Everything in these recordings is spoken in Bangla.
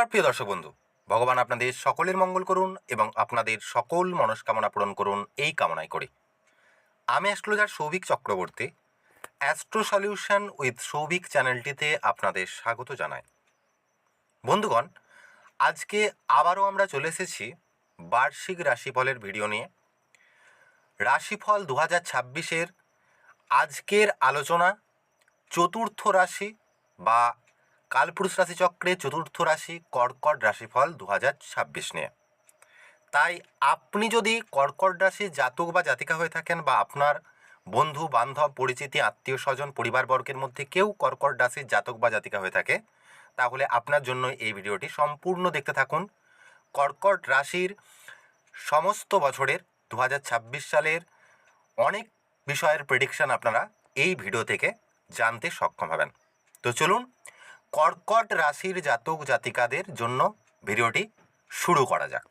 নমস্কার, প্রিয় দর্শক বন্ধু। ভগবান আপনাদের সকলের মঙ্গল করুন এবং আপনাদের সকল মনস্কামনা পূরণ করুন এই কামনায় করি। আমি astrologer Souvik Chakraborty, astro solution with Souvik চ্যানেলটিতে আপনাদের স্বাগত জানাই। বন্ধুগণ, আজকে আবারও আমরা চলে এসেছি বার্ষিক রাশিফলের ভিডিও নিয়ে। রাশিফল দু হাজার ছাব্বিশের আজকের আলোচনা চতুর্থ রাশি বা কালপুরুষ রাশিচক্রে চতুর্থ রাশি কর্কট রাশিফল দু হাজার ছাব্বিশ নিয়ে। তাই আপনি যদি কর্কট রাশির জাতক বা জাতিকা হয়ে থাকেন বা আপনার বন্ধু, বান্ধব, পরিচিতি, আত্মীয়, স্বজন, পরিবারবর্গের মধ্যে কেউ কর্কট রাশির জাতক বা জাতিকা হয়ে থাকে, তাহলে আপনার জন্য এই ভিডিওটি সম্পূর্ণ দেখতে থাকুন। কর্কট রাশির সমস্ত বছরের দু হাজার ছাব্বিশ সালের অনেক বিষয়ের প্রেডিকশন আপনারা এই ভিডিও থেকে জানতে সক্ষম হবেন। তো চলুন কর্কট রাশির জাতক জাতিকাদের জন্য ভিডিওটি শুরু করা যাক।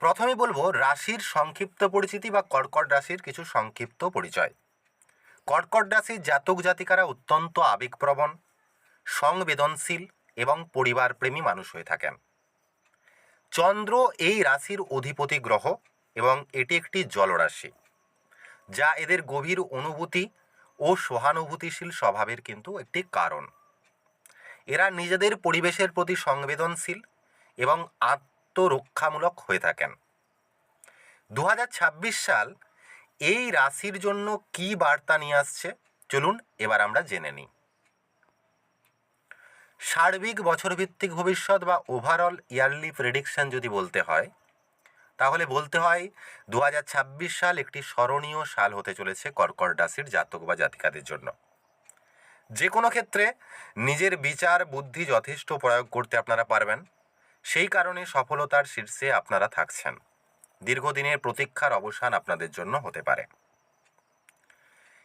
প্রথমে বলব, রাশির সংক্ষিপ্ত পরিচিতি বা কর্কট রাশির কিছু সংক্ষিপ্ত পরিচয়। কর্কট রাশির জাতক জাতিকারা অত্যন্ত আবেগপ্রবণ, সংবেদনশীল এবং পরিবারপ্রেমী মানুষ হয়ে থাকেন। চন্দ্র এই রাশির অধিপতি গ্রহ এবং এটি একটি জলরাশি, যা এদের গভীর অনুভূতি ও সহানুভূতিশীল স্বভাবের কিন্তু একটি কারণ। এরা নিজেদের পরিবেশের প্রতি সংবেদনশীল এবং আত্মরক্ষামূলক হয়ে থাকেন। দু হাজার ছাব্বিশ সাল এই রাশির জন্য কি বার্তা নিয়ে আসছে? চলুন এবার আমরা জেনে নিই। সার্বিক বছরভিত্তিক ভবিষ্যৎ বা ওভারঅল ইয়ারলি প্রেডিকশন যদি বলতে হয় তাহলে বলতে হয় দু হাজার ছাব্বিশ সাল একটি স্মরণীয় সাল হতে চলেছে কর্কট রাশির জাতক বা জাতিকাদের জন্য। যে কোনো ক্ষেত্রে নিজের বিচার, বুদ্ধি যথেষ্ট প্রয়োগ করতে আপনারা পারবেন। সেই কারণে সফলতার শীর্ষে আপনারা থাকছেন। দীর্ঘদিনের প্রতীক্ষার অবসান আপনাদের জন্য হতে পারে।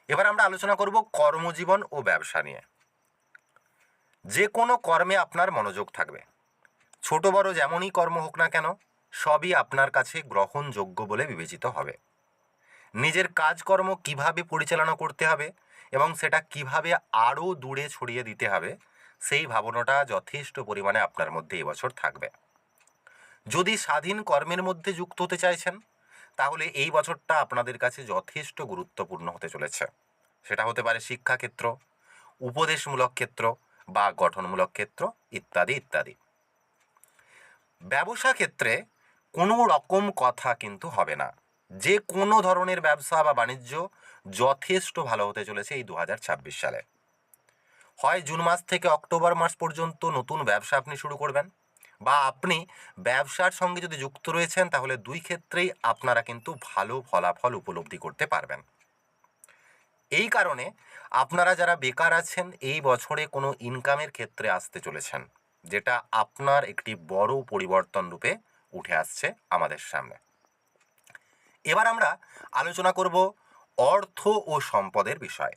এবার আমরা আলোচনা করব কর্মজীবন ও ব্যবসা নিয়ে। যে কোনো কর্মে আপনার মনোযোগ থাকবে। ছোট বড় যেমনই কর্ম হোক না কেন সবই আপনার কাছে গ্রহণযোগ্য বলে বিবেচিত হবে। নিজের কাজকর্ম কীভাবে পরিচালনা করতে হবে এবং সেটা কীভাবে আরও দূরে ছড়িয়ে দিতে হবে, সেই ভাবনাটা যথেষ্ট পরিমাণে আপনার মধ্যে এবছর থাকবে। যদি স্বাধীন কর্মের মধ্যে যুক্ত হতে চাইছেন, তাহলে এই বছরটা আপনাদের কাছে যথেষ্ট গুরুত্বপূর্ণ হতে চলেছে। সেটা হতে পারে শিক্ষাক্ষেত্র, উপদেশমূলক ক্ষেত্র বা গঠনমূলক ক্ষেত্র, ইত্যাদি ইত্যাদি। ব্যবসা ক্ষেত্রে কোনো রকম কথা কিন্তু হবে না। যে কোনো ধরনের ব্যবসা বা বাণিজ্য যথেষ্ট ভালো হতে চলেছে এই দু হাজার ছাব্বিশ সালে। হয় জুন মাস থেকে অক্টোবর মাস পর্যন্ত নতুন ব্যবসা আপনি শুরু করবেন, বা আপনি ব্যবসার সঙ্গে যদি যুক্ত রয়েছেন, তাহলে দুই ক্ষেত্রেই আপনারা কিন্তু ভালো ফলাফল উপলব্ধি করতে পারবেন। এই কারণে আপনারা যারা বেকার আছেন, এই বছরে কোনো ইনকামের ক্ষেত্রে আসতে চলেছেন, যেটা আপনার একটি বড় পরিবর্তন রূপে উঠে আসছে আমাদের সামনে। এবার আমরা আলোচনা করব অর্থ ও সম্পদের বিষয়।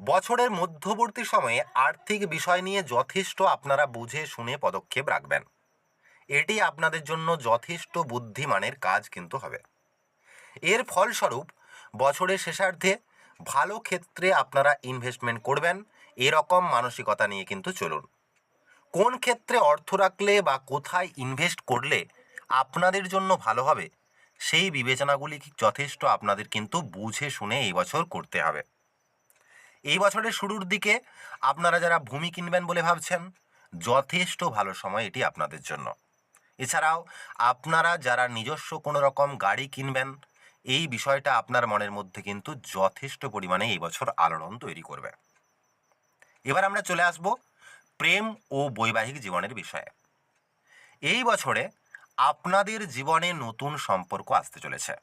বছরের মধ্যবর্তী সময়ে আর্থিক বিষয় নিয়ে যথেষ্ট আপনারা বুঝে শুনে পদক্ষেপ রাখবেন। এটি আপনাদের জন্য যথেষ্ট বুদ্ধিমানের কাজ কিন্তু হবে। এর ফলস্বরূপ বছরের শেষার্ধে ভালো ক্ষেত্রে আপনারা ইনভেস্টমেন্ট করবেন। এরকম মানসিকতা নিয়ে কিন্তু চলুন। কোন ক্ষেত্রে অর্থ রাখলে বা কোথায় ইনভেস্ট করলে আপনাদের জন্য ভালো হবে, সেই বিবেচনাগুলি যথেষ্ট আপনাদের কিন্তু বুঝে শুনে এই বছর করতে হবে। এই বছরের শুরুর দিকে আপনারা যারা ভূমি কিনবেন বলে ভাবছেন, যথেষ্ট ভালো সময় এটি আপনাদের জন্য। এছাড়াও আপনারা যারা নিজস্ব কোনো রকম গাড়ি কিনবেন, এই বিষয়টা আপনার মনের মধ্যে কিন্তু যথেষ্ট পরিমাণে এই বছর আলোড়ন তৈরি করবে। এবার আমরা চলে আসব প্রেম ও বৈবাহিক জীবনের বিষয়ে। এই বছরে আপনাদের জীবনে নতুন সম্পর্ক আসতে চলেছে।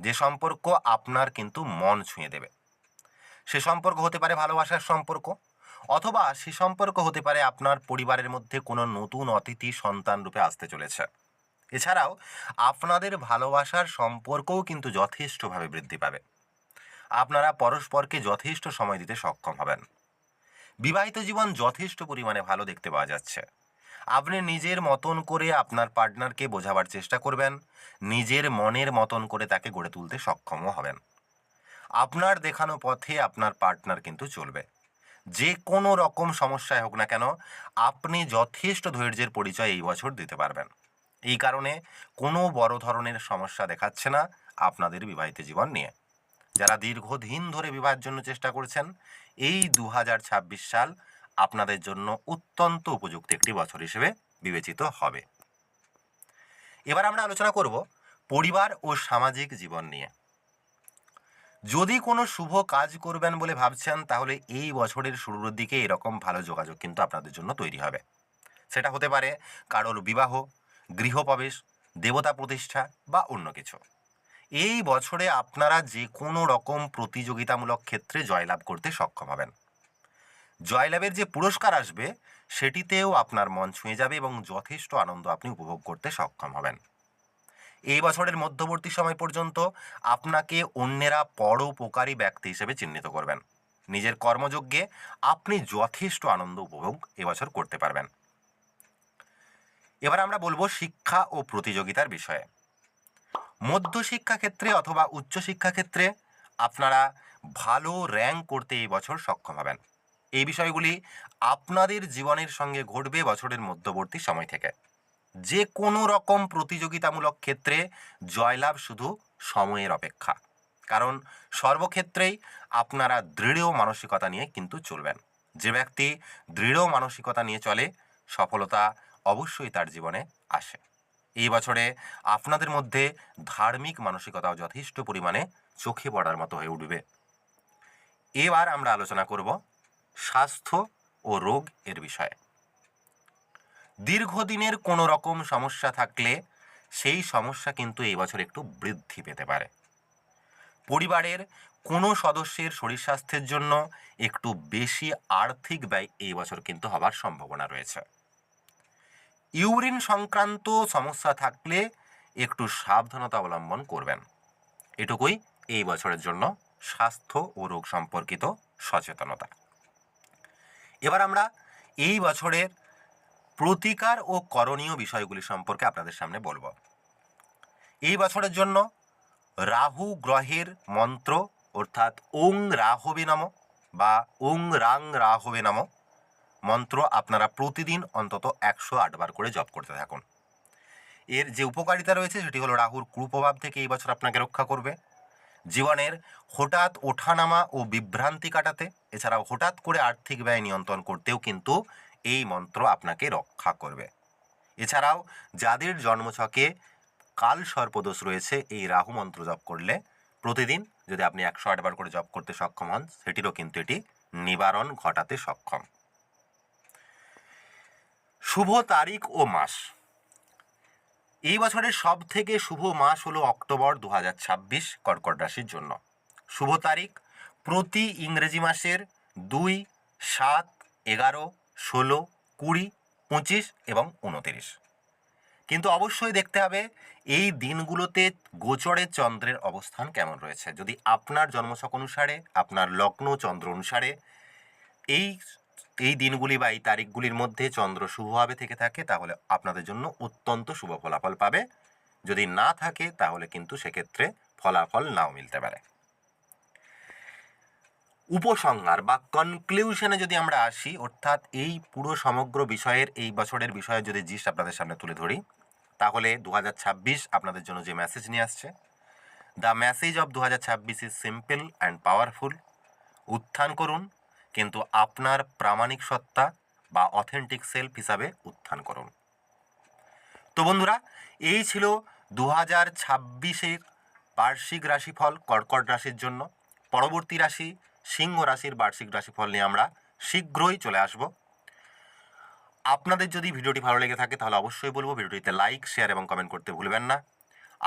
যে সম্পর্ক আপনার কিন্তু মন ছুঁয়ে দেবে। সে সম্পর্ক হতে পারে ভালোবাসার সম্পর্ক অথবা সে সম্পর্ক হতে পারে আপনার পরিবারের মধ্যে কোনো নতুন অতিথি সন্তান রূপে আসতে চলেছে। এছাড়াও আপনাদের ভালোবাসার সম্পর্কও কিন্তু যথেষ্টভাবে বৃদ্ধি পাবে। আপনারা পরস্পরকে যথেষ্ট সময় দিতে সক্ষম হবেন। বিবাহিত জীবন যথেষ্ট পরিমাণে ভালো দেখতে পাওয়া যাচ্ছে। আপনি নিজের মতন করে আপনার পার্টনারকে বোঝাবার চেষ্টা করবেন, নিজের মনের মতন করে তাকে গড়ে তুলতে সক্ষমও হবেন। আপনার দেখানো পথে আপনার পার্টনার কিন্তু চলবে। যে কোনো রকম সমস্যায় হোক না কেন, আপনি যথেষ্ট ধৈর্যের পরিচয় এই বছর দিতে পারবেন। এই কারণে কোনো বড় ধরনের সমস্যা দেখাচ্ছে না আপনাদের বিবাহিত জীবন নিয়ে। যারা দীর্ঘদিন ধরে বিবাহের জন্য চেষ্টা করছেন, এই দু হাজার ছাব্বিশ সাল আপনাদের জন্য অত্যন্ত উপযুক্ত একটি বছর হিসেবে বিবেচিত হবে। এবার আমরা আলোচনা করব পরিবার ও সামাজিক জীবন নিয়ে। যদি কোনো শুভ কাজ করবেন বলে ভাবছেন, তাহলে এই বছরের শুরুর দিকে এরকম ভালো যোগাযোগ কিন্তু আপনাদের জন্য তৈরি হবে। সেটা হতে পারে কারোর বিবাহ, গৃহপ্রবেশ, দেবতা প্রতিষ্ঠা বা অন্য কিছু। এই বছরে আপনারা যে কোনো রকম প্রতিযোগিতামূলক ক্ষেত্রে জয়লাভ করতে সক্ষম হবেন। জয়লাভের যে পুরস্কার আসবে, সেটিতেও আপনার মন ছুঁয়ে যাবে এবং যথেষ্ট আনন্দ আপনি উপভোগ করতে সক্ষম হবেন। এই বছরের মধ্যবর্তী সময় পর্যন্ত আপনাকে অন্যেরা পরোপকারী ব্যক্তি হিসেবে চিহ্নিত করবেন। নিজের কর্মযজ্ঞে আপনি যথেষ্ট আনন্দ উপভোগ এবছর করতে পারবেন। এবার আমরা বলব শিক্ষা ও প্রতিযোগিতার বিষয়ে। মধ্যশিক্ষা ক্ষেত্রে অথবা উচ্চশিক্ষা ক্ষেত্রে আপনারা ভালো র্যাঙ্ক করতে এই বছর সক্ষম হবেন। এই বিষয়গুলি আপনাদের জীবনের সঙ্গে ঘটবে বছরের মধ্যবর্তী সময় থেকে। যে কোনো রকম প্রতিযোগিতামূলক ক্ষেত্রে জয়লাভ শুধু সময়ের অপেক্ষা। কারণ সর্বক্ষেত্রেই আপনারা দৃঢ় মানসিকতা নিয়ে কিন্তু চলবেন। যে ব্যক্তি দৃঢ় মানসিকতা নিয়ে চলে, সফলতা অবশ্যই তার জীবনে আসে। এই বছরে আপনাদের মধ্যে ধার্মিক মানসিকতাও যথেষ্ট পরিমাণে চোখে পড়ার মতো হয়ে উঠবে। এবার আমরা আলোচনা করব স্বাস্থ্য ও রোগ এর বিষয়ে। দীর্ঘদিনের কোনো রকম সমস্যা থাকলে সেই সমস্যা কিন্তু এই বছর একটু বৃদ্ধি পেতে পারে। পরিবারের কোনো সদস্যের শরীর স্বাস্থ্যের জন্য একটু বেশি আর্থিক ব্যয় এই বছর কিন্তু হবার সম্ভাবনা রয়েছে। ইউরিন সংক্রান্ত সমস্যা থাকলে একটু সাবধানতা অবলম্বন করবেন। এটুকুই এই বছরের জন্য স্বাস্থ্য ও রোগ সম্পর্কিত সচেতনতা। এবার আমরা এই বছরের প্রতিকার ও করণীয় বিষয়গুলি সম্পর্কে আপনাদের সামনে বলব। এই বছরের জন্য রাহু গ্রহের মন্ত্র অর্থাৎ ওং রাহবে নম বা ওং রাং রাহবে নম মন্ত্র আপনারা প্রতিদিন অন্তত একশো আটবার করে জপ করতে থাকুন। এর যে উপকারিতা রয়েছে সেটি হলো রাহুর কুপ্রভাব থেকে এই বছর আপনাকে রক্ষা করবে। জীবনের হঠাৎ ওঠানামা ও বিভ্রান্তি কাটাতে, এছাড়াও হঠাৎ করে আর্থিক ব্যয় নিয়ন্ত্রণ করতেও কিন্তু এই মন্ত্র আপনাকে রক্ষা করবে। এছাড়াও যাদের জন্মছকে কাল সর্পদোষ রয়েছে, এই রাহু মন্ত্র জপ করলে প্রতিদিন যদি আপনি একশো আটবার করে জপ করতে সক্ষম হন, সেটিরও কিন্তু এটি নিবারণ ঘটাতে সক্ষম। শুভ তারিখ ও মাস। এই বছরের সব থেকে শুভ মাস হলো অক্টোবর দু হাজার ছাব্বিশ, কর্কট রাশির জন্য। শুভ তারিখ প্রতি ইংরেজি মাসের দুই, সাত, এগারো, ষোলো, কুড়ি, পঁচিশ এবং উনতিরিশ। কিন্তু অবশ্যই দেখতে হবে, এই দিনগুলোতে গোচরের চন্দ্রের অবস্থান কেমন রয়েছে? যদি আপনার জন্মছক অনুসারে, আপনার লগ্ন চন্দ্র অনুসারে, এই এই দিনগুলি বা এই তারিখগুলির মধ্যে চন্দ্র শুভভাবে থেকে থাকে, তাহলে আপনাদের জন্য অত্যন্ত শুভ ফলাফল পাবে। যদি না থাকে, তাহলে কিন্তু সেক্ষেত্রে ফলাফল নাও মিলতে পারে। উপসংহার বা কনক্লিউশনে যদি আমরা আসি, অর্থাৎ এই পুরো সমগ্র বিষয়ের, এই বছরের বিষয়ে যদি জিস আপনাদের সামনে তুলে ধরি, তাহলে দু হাজার ছাব্বিশ আপনাদের জন্য যে মেসেজ নিয়ে আসছে দ্য মেসেজ অফ দু হাজার ছাব্বিশ ইজ সিম্পল অ্যান্ড পাওয়ারফুল উত্থান করুন কিন্তু আপনার প্রামাণিক সত্তা বা অথেন্টিক সেলফ হিসাবে উত্থান করুন। তো বন্ধুরা, এই ছিল দু হাজার ছাব্বিশের বার্ষিক রাশিফল, কর্কট রাশির জন্য। পরবর্তী রাশি, সিংহ রাশির বার্ষিক রাশিফল নিয়ে আমরা শীঘ্রই চলে আসব। আপনাদের যদি ভিডিওটি ভালো লেগে থাকে, তাহলে অবশ্যই বলব ভিডিওটিতে লাইক, শেয়ার এবং কমেন্ট করতে ভুলবেন না।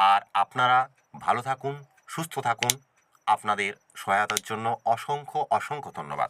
আর আপনারা ভালো থাকুন, সুস্থ থাকুন। আপনাদের সহায়তার জন্য অসংখ্য অসংখ্য ধন্যবাদ।